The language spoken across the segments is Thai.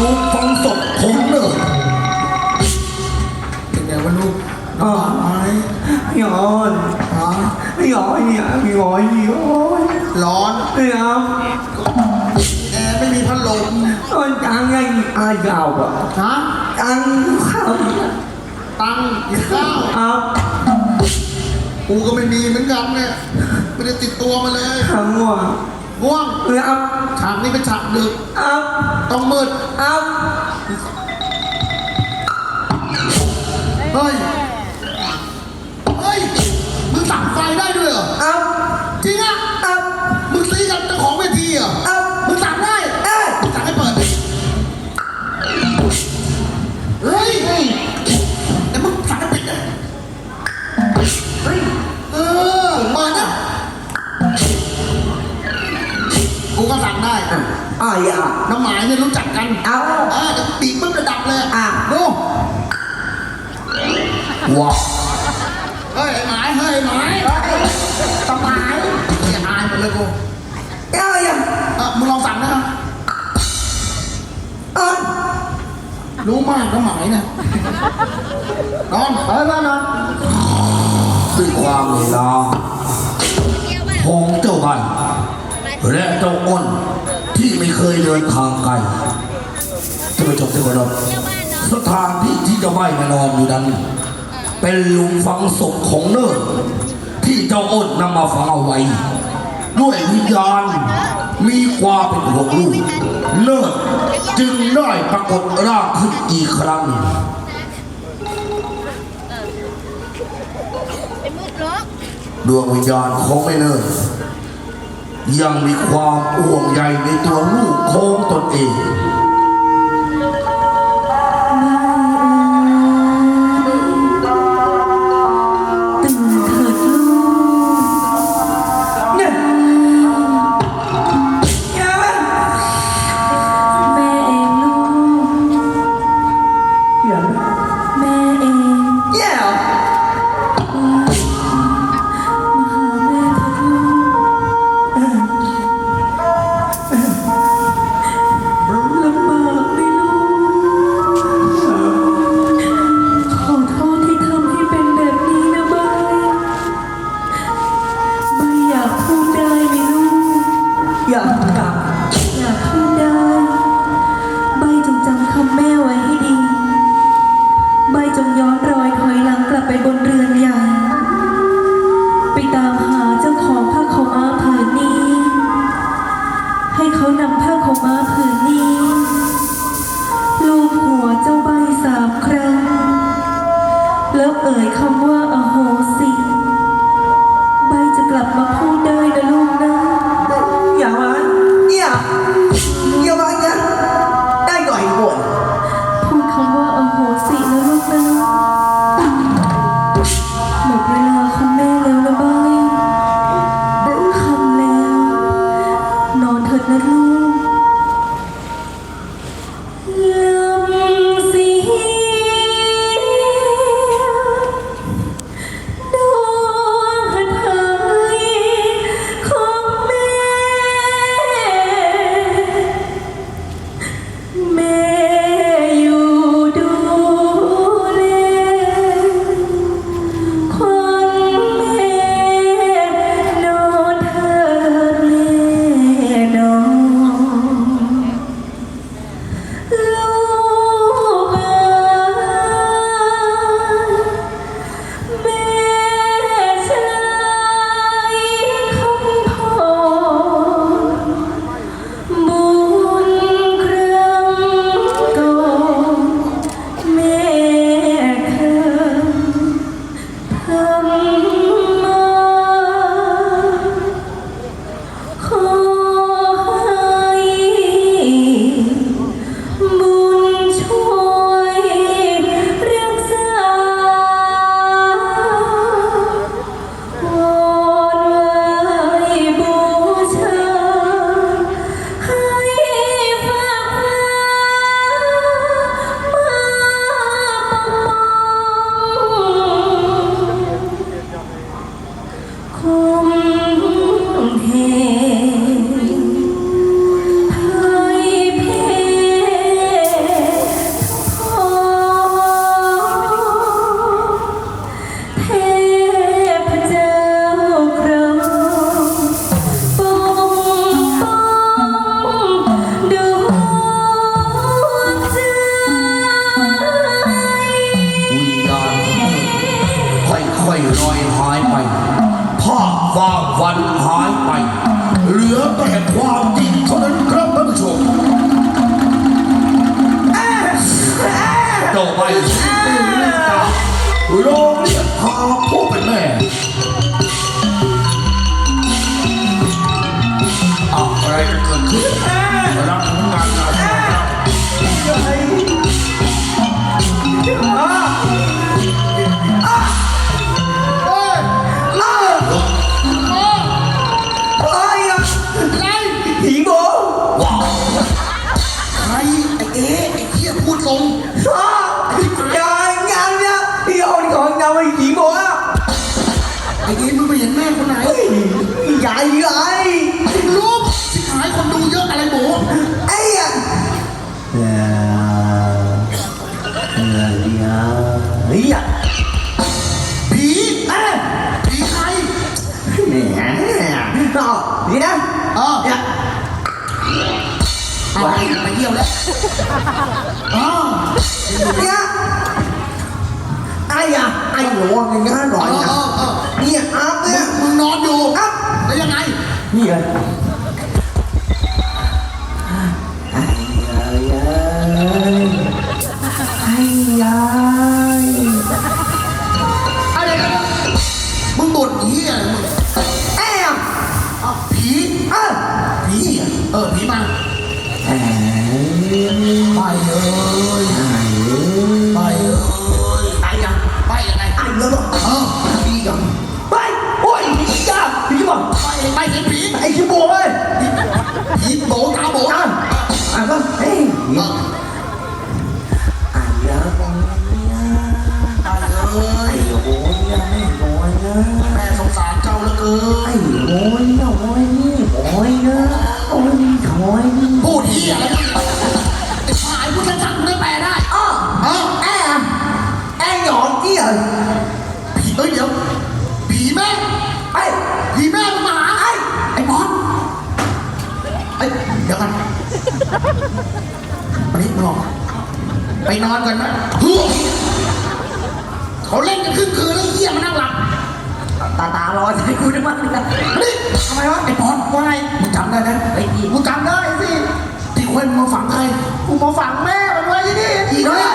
รูปฟังศพของเนิร์ดเป็นไงวะลูกลำบากไหมพี่ออนฮะพี่ออนเนี่ยพี่ออนพี่ออนร้อนพี่ครับแอร์ไม่มีพัดลมตอนกลางไงอายาวอะฮะกลางข้าวตังค์กินข้าวครับกูก็ไม่มีเหมือนกันเนี่ยไม่ได้ติดตัวมาเลยข้าวง่วง ง่วงครับฉากนี้เป็นฉากดึกครับต้องมืดครับเฮ้ย อายาน้ำหมายเนี่ยรู้จักกันเอาเออเดี๋ยวปีกปุ๊บจะดับเลยอะดูว้าเฮ้ยไอ้หมายเฮ้ยไอ้หมายสบายเสียอายหมดเลยกูเอ้ยเออมึงลองสั่งนะออนรู้มากนะหมายเนี่ยนอนเฮ้ยมานอนด้วยความเวลาของเจ้าบ้านและเจ้าอ้น ที่ไม่เคยเดินทางไกลท่านผู้ชมที่เคารพสถานที่ที่เจ้าใบมานอนอยู่นั้น เป็นหลุมฝังศพของเนิร์ดที่เจ้าอ้นนำมาฝังเอาไว้ ด้วยวิญญาณมีความเป็นห่วงลูกเนิร์ดจึงได้ปรากฏร่างขึ้นอีกครั้งดวงวิญญาณของแม่เนิร์ด ยังมีความห่วงใยในตัวลูกของตนเอง เอ่ยคำว่า จ้ ไอ้ผีโบอะไอ้เอ๊ะมึงไปเห็นแม่คนไหนเฮ้ยใหญ่ใหญ่ไอ้ลูกที่หายคนดูเยอะอะไรหมูไอ้อะเฮ้ยเฮ้ยอะผีเอ้ยผีใครแหมต่อนี่นะเออเนี่ยเอาไปไปเที่ยวแล้วอ๋อเนี่ยไอ้อะไอ้หนูงานหน่เออยอนะเออเออเนี่ยอาบมึเนี่ยงมึงนอนอยู่ครับแล้วยังไงนี่เลยไอ้ยายไอ้ยายอะไรกันมึงบ่นเหี้ยอะไรมึงไอ้อะอ้าวผีเอ้าผีอะเออผีมาไอ้ไปเลยไอ้ไปเลย ผียังไปโอ้ยผีจ้าผีบอกไปไปเห็นผีไอ้ชิโบเว้ยผีโบตาโบจ้าอะก็เฮ้ยเออไอ้ยาไปเลยไอ้โอ้ยยังไม่โอยนะแม่สงสารเจ้าเหลือเกิไอ้นโอยนะโอยนี่โอยนะโอยนี่โอยนี่พูดเหี้ยอะไรไอ้ชายพูดชัดๆได้แปลได้อ้อเออแอะแอะหยอนเอี่ยผีเอ้ยเดี๋ยว วันนี้มึงออกมาไปนอนกันนะเฮ้ยเขาเล่นกันครึ่งคืนแล้วไอ้เหี้ยมานั่งหลับ ตาตาลอยให้กูได้มั้งนะนี่ทำไมวะไอ้บอสว่าไงมึงจำได้ไหมไอ้อีมึงจำได้สิที่คนมึงมาฝังใครกูมาฝังแม่มันไว้ที่นี่อีกแล้ว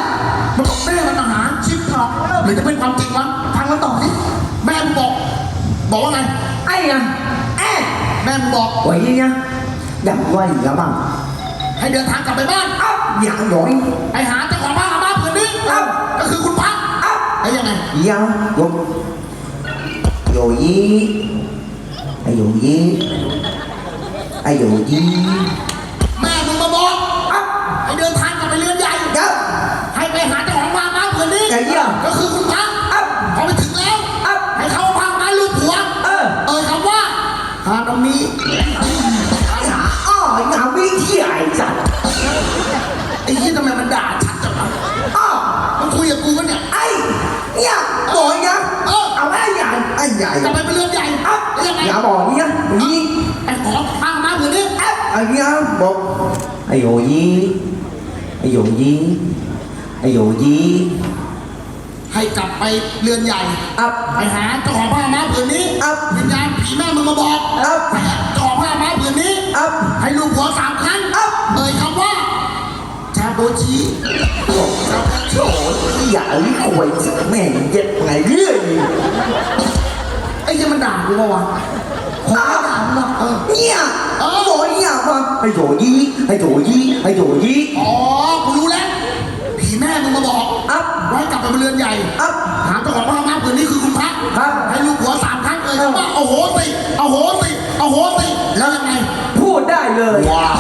มันบอกแม่มันมาหาชิปหรอกหรือจะเป็นความจริงวะฟังมันต่อสิแม่มึงบอก บอกว่าไงไอ้อะแอะแม่มึงบอกไว้เนี่ยอยากไว้ละมั้ง ให้เดินทางกลับไปบ้านอ้าวอยากหน่อยไปหาเจ้าของบ้านอาม่าผืนนี้ครับก็คือคุณพักอ้าวแล้วยังไงอยากยกโยยีไอ้โยยีไอ้โยยี ไอ้ใหญ่กลับไปเป็นเรือนใหญ่อ้าวแล้วยังไงอย่าบอกเนี่ยนี่ไอ้ขอพามาผืนนี้เอ๊ะไอ้เนี่ยบอกไอ้โยยีไอ้โยยีไอ้โยยีให้กลับไปเรือนใหญ่อัพไปหาเจ้าของผ้าม้าผืนนี้ครับวิญญาณผีแม่มึงมาบอกครับให้เจ้าของผ้าม้าผืนนี้อัพให้ลูกผัวสามครั้งครับเอ่ยคำว่าชาโบชีโอ้โหอย่าไอ้ควยแม่งเจ็บไงเรื่อย ไอ้ยี่มันด่ากูปะวะขอให้ด่ามึงหรอกเออเนี่ยบอกเนี่ยมาไอ้โยยีไอ้โยยีไอ้โยยีอ๋อกูรู้แล้ว ผีแม่มึงมาบอกอัพไว้กลับไปเป็นเรือนใหญ่ อัพหาเจ้าของผ้าม้าผืนนี้คือคุณพระครับ ให้ลูกผัวสามครั้งเอ่ยคำว่าโอ้โหสิโอ้โหสิโอ้โหสิแล้วยังไง พูดได้เลย ว้าว